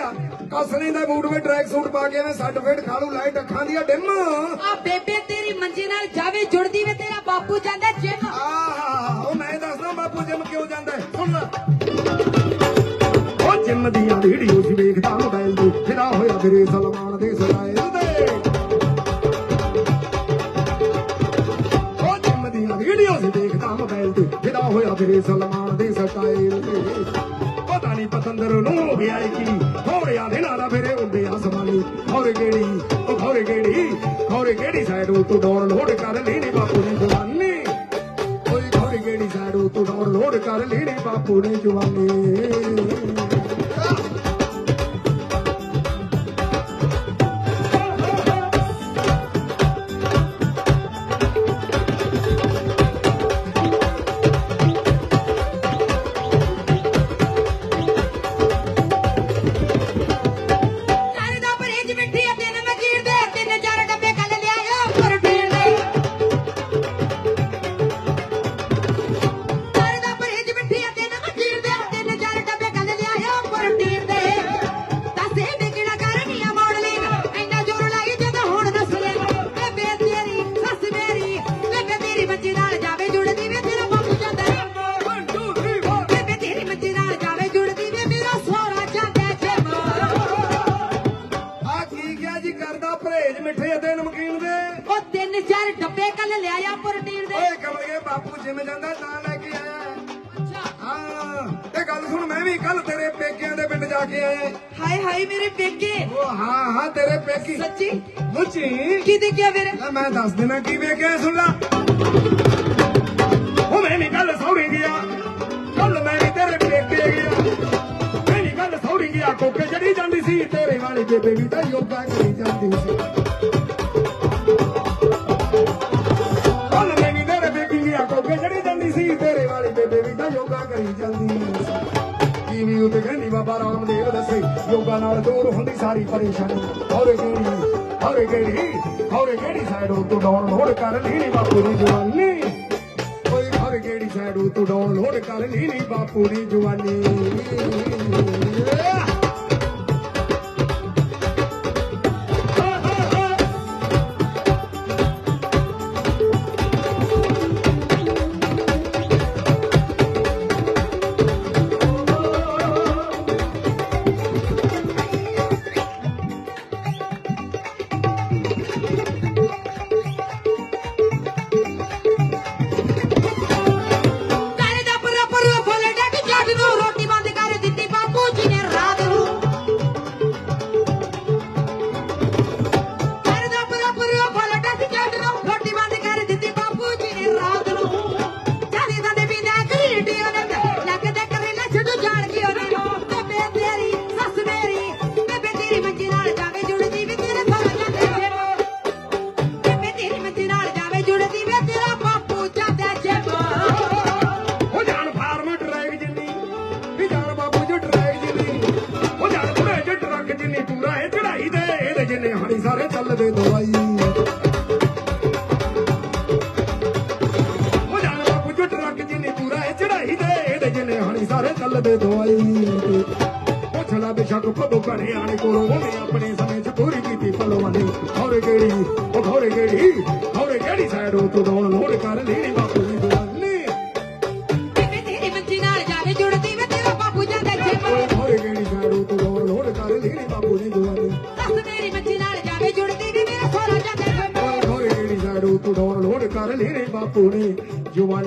ਖੜਿਆ ਕਸਲੇ ਦਾ ਬੂਟ ਵਿੱਚ ਟਰੈਕ ਸੂਟ ਪਾ ਕੇ ਵੇ ਸੱਟ ਫੇਟ ਖਾਲੂ ਲਾਈਟ ਅੱਖਾਂ ਦੀਆਂ ਡਿਮ। ਆ ਬੇਬੇ ਤੇਰੀ ਮੰਜੀ ਨਾਲ ਜਾਵੇ ਜੁੜਦੀ ਵੇ ਤੇਰਾ ਬਾਪੂ ਜਾਂਦਾ ਜਿਮ ਆਹ ਉਹ ਮੈਂ ਦੱਸਦਾ ਬਾਪੂ ਜਿਮ ਕਿਉਂ ਜਾਂਦਾ? ਸੁਣ। ਲੈ ਉਹ ਜਿਮ ਦੀਆਂ ਵੀਡੀਓ ਸੀ ਵੇਖਦਾ ਮੋਬਾਈਲ ਤੇ। ਫਿਰਾ ਹੋਇਆ ਵੀਰੇ ਸਲਮਾਨ ਦੇ ਉਹ ਜਿਮ ਦੀਆਂ ਵੀਡੀਓ ਸੀ ਵੇਖਦਾ ਮੋਬਾਈਲ ਤੇ। ਫਿਰਾ ਹੋਇਆ ਵੀਰੇ ਸਲਮਾਨ ਦੇ ਸਟਾਈਲ ਤੇ। ਪਤਾ ਪਤੰਦਰ ਨੂੰ ਹੋ ਗਿਆ ਏ ਕੀ ਹੋੜਿਆ ਦੇ ਨਾਲ ਫਿਰੇ ਉੱਡੇ ਆਸਮਾਨੀ ਖੌਰੇ ਕਿਹੜੀ? ਉਹ ਖੌਰੇ ਕਿਹੜੀ? ਖੌਰੇ ਕਿਹੜੀ ਸਾਈਡ ਤੋਂ ਡਾਊਨਲੋਡ ਕਰ ਲਈ ਬਾਪੂ ਨੇ ਜਵਾਨੀ? ਓਏ ਖੌਰੇ ਕਿਹੜੀ ਸਾਈਡ ਤੋਂ ਡਾਊਨਲੋਡ ਕਰ ਲਈ ਬਾਪੂ ਨੇ ਜਵਾਨੀ? ਚਾਰ ਡੱਬੇ ਕੱਲ ਲਿਆਇਆ ਪ੍ਰੋਟੀਨ ਦੇ। ਓਏ ਕਮਲ ਗਏ ਬਾਪੂ ਜਿਮ ਜਾਂਦਾ ਤਾਂ ਲੈ ਕੇ ਆਇਆ। ਹਾਂ ਤੇ ਗੱਲ ਸੁਣ ਮੈਂ ਵੀ ਕੱਲ ਤੇਰੇ ਪੇਕਿਆਂ ਦੇ ਪਿੰਡ ਜਾ ਕੇ ਆਇਆ। ਹਾਏ ਹਾਏ ਮੇਰੇ ਪੇਕੇ। ਉਹ ਹਾਂ ਹਾਂ ਤੇਰੇ ਪੇਕੀ। ਸੱਚੀ? ਮੁੱਚੀ। ਕੀ ਦੇਖਿਆ ਫਿਰ? ਲੈ ਮੈਂ ਦੱਸ ਦੇਣਾ ਕੀ ਵੇਖਿਆ ਸੁਣ ਲਾ। ਉਹ ਮੈਂ ਵੀ ਕੱਲ ਸੌਰੀ ਗਿਆ। ਕੱਲ ਮੈਂ ਵੀ ਤੇਰੇ ਪੇਕੇ ਗਿਆ। ਮੈਂ ਵੀ ਕੱਲ ਸੌਰੀ ਗਿਆ। ਕੋਕੇ ਚੜੀ ਜਾਂਦੀ ਸੀ ਤੇਰੇ ਵਾਲੀ ਬੇਬੇ ਵੀ ਤਾਂ ਯੋਗਾ ਕਰੀ ਜਾਂਦੀ ਸੀ। ਦੱਸੇ ਨਾਲ ਦੂਰ ਹੁੰਦੀ ਸਾਰੀ ਪਰੇਸ਼ਾਨੀ। ਹੌਰੇ ਕਿਹੜੀ ਹੌਰੇ ਕਿਹੜੀ ਹੌਰੇ ਕਿਹੜੀ ਸਾਈਡ ਤੂੰ ਡਾਊਨਲੋਡ ਕਰ ਲਈ ਨੀ ਬਾਪੂ ਦੀ ਜਵਾਨੀ। ਓਏ ਹੌਰੇ ਕਿਹੜੀ ਸਾਈਡ ਤੋਂ ਡਾਊਨਲੋਡ ਕਰ ਲਈ ਨੀ ਬਾਪੂ ਦੀ ਜਵਾਨੀ। ਸਾਰੇ ਚੱਲਦੇ ਦਵਾਈ। ਉਹ ਜਾਨ ਬਾਬੂ ਟਰੱਕ ਜਿੰਨੀ ਪੂਰਾ ਇਹ ਚੜਾਈ ਦੇ, ਇਹਦੇ ਜਿੰਨੇ ਹਾਣੀ ਸਾਰੇ ਚੱਲਦੇ ਦਵਾਈ। ਪੁੱਛ ਲਾ ਬੇਸ਼ੱਕ ਪੱਬੂ ਘਰੇ ਆਣੇ ਕੋਲੋਂ ਉਹਨੇ ਆਪਣੇ ਸਮੇਂ 'ਚ ਪੂਰੀ ਕੀਤੀ ਪਲਵਾਨੀ ਹੌਰੇ ਕਿਹੜੀ? ਉਹ ਹੌਰੇ ਕਿਹੜੀ? ਹੌਰੇ ਕਿਹੜੀ ਹੋਰੇ ਕਿਹੜੀ ਸਾੜੂ ਤੂੰ ਲੋੜ